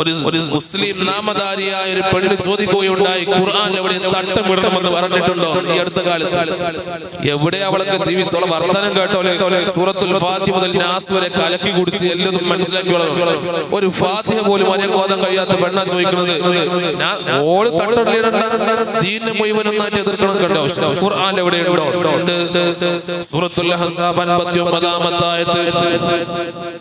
ഒരു മുസ്ലിം നാമധാരിയായ ഒരു പെണ്ണ് ചോദിക്കുകയുണ്ടായി. ഖുർആൻ എവിടെ തട്ടമിടണമെന്ന് പറഞ്ഞിട്ടുണ്ടോ ഈ അടുത്ത കാലത്ത്? എവിടെ അവളൊക്കെ ജീവിച്ചോളം വർത്തനം കേട്ടോ? സൂറത്തുൽ ഫാത്തി മുതൽ നാസ് വരെ കലക്കി കുടിച്ച് എല്ലതും മനസ്സിലാക്കിയോളെ ഒരു ഫാത്തിഹ പോലും ഒരേ കോതം കഴിയാത്ത പെണ്ണാ ചോദിക്കുന്നത്. ഓൾ തട്ടിടണ്ട ദീനിനെ മുഴുവൻ ഒന്നായിട്ട് എതിർക്കണം കേട്ടോ. ഖുർആൻ എവിടെ ഉണ്ടോ? സൂറത്തുൽ ഹസാബ് അൻപത്തി ഒമ്പതാമത്തായത്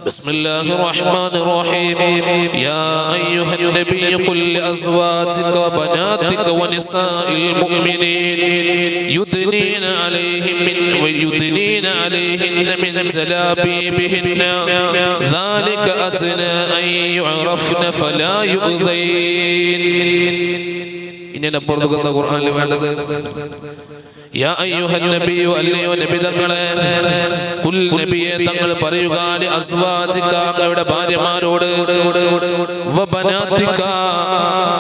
ബിസ്മില്ലാഹിർ റഹ്മാനിർ റഹീം. യാ أيها النبي قل لأزواجك وبناتك ونساء المؤمنين يدنين عليهم من ويدنين عليهن من جلابيبهن ذلك أدنى أن يعرفن فلا يؤذين ഇങ്ങനെ പുറത്തുക്കുന്ന ഖുർആനിൽ വേണ്ടത് യാ അയ്യുഹൻ നബിയു അല്ലയോ നബി തങ്ങളെ കുൽ നബിയെ തങ്ങൾ പറയുക ലി അസ്വാജിക അങ്ങയുടെ ഭാര്യമാരോട്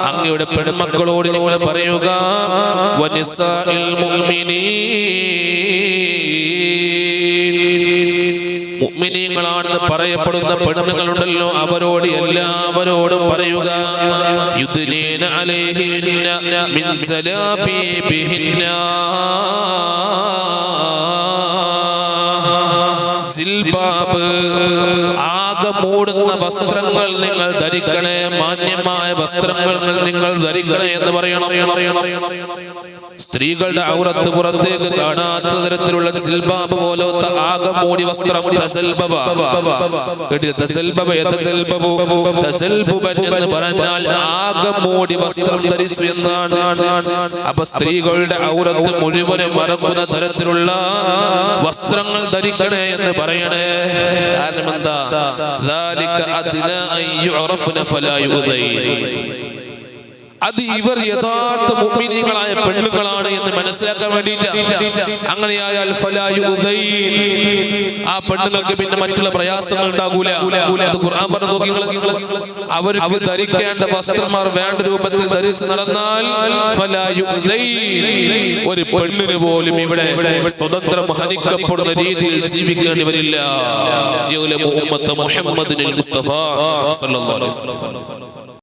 അങ്ങയുടെ പെൺമക്കളോട് നിങ്ങൾ പറയുക വ മുഅ്മിനീൻ. മുഅ്മിനീങ്ങളാണെന്ന് പറയപ്പെടുന്ന പെണ്ണുങ്ങളുണ്ടല്ലോ അവരോട് എല്ലാവരോടും പറയുക യുദ്നീന അലൈഹിന്ന മിൻ ജലാബീബിഹിന്ന ജിൽബാബ്. മൂടുന്ന വസ്ത്രങ്ങൾ നിങ്ങൾ ധരിക്കണേ മാന്യമായ വസ്ത്രങ്ങൾ നിങ്ങൾ ധരിക്കണേ എന്ന് പറയണം. സ്ത്രീകളുടെ ഔറത്ത് പുറത്തേക്ക് കാണാത്ത തരത്തിലുള്ള ജിൽബാബ് പോലത്തെ ആകെ മൂടി വസ്ത്രം എന്ന് പറഞ്ഞാൽ ആകെ മൂടി വസ്ത്രം ധരിച്ചു എന്നാണ്. അപ്പൊ സ്ത്രീകളുടെ ഔറത്ത് മുഴുവനും മറക്കുന്ന തരത്തിലുള്ള വസ്ത്രങ്ങൾ ധരിക്കണേ എന്ന് പറയണേ. കാരണം എന്താ? ذلك أدنى أن يعرفن فلا يؤذين. അത് ഇവർ യഥാർത്ഥ മുഅ്മിനീങ്ങളായ പെണ്ണുങ്ങളാണ് എന്ന് മനസ്സിലാക്കാൻ വേണ്ടിയിട്ട്. അങ്ങനെയായാൽ. ആ പെണ്ണുങ്ങൾക്ക് പിന്നെ മറ്റുള്ള പ്രയാസങ്ങൾ ഉണ്ടാകൂല. അത് ഖുർആൻ പറഞ്ഞു അവർക്ക് ധരിക്കേണ്ട വസ്ത്രമാർ വേണ്ട രൂപത്തിൽ ധരിച്ച് നടന്നാൽ. ഒരു പെണ്ണിന് പോലും ഇവിടെ സ്വതന്ത്രം ഹനിക്കപ്പെടുന്ന രീതിയിൽ ജീവിക്കേണ്ടി വരില്ല. മുഹമ്മദ് മുസ്തഫ സല്ലല്ലാഹു അലൈഹി വസല്ലം.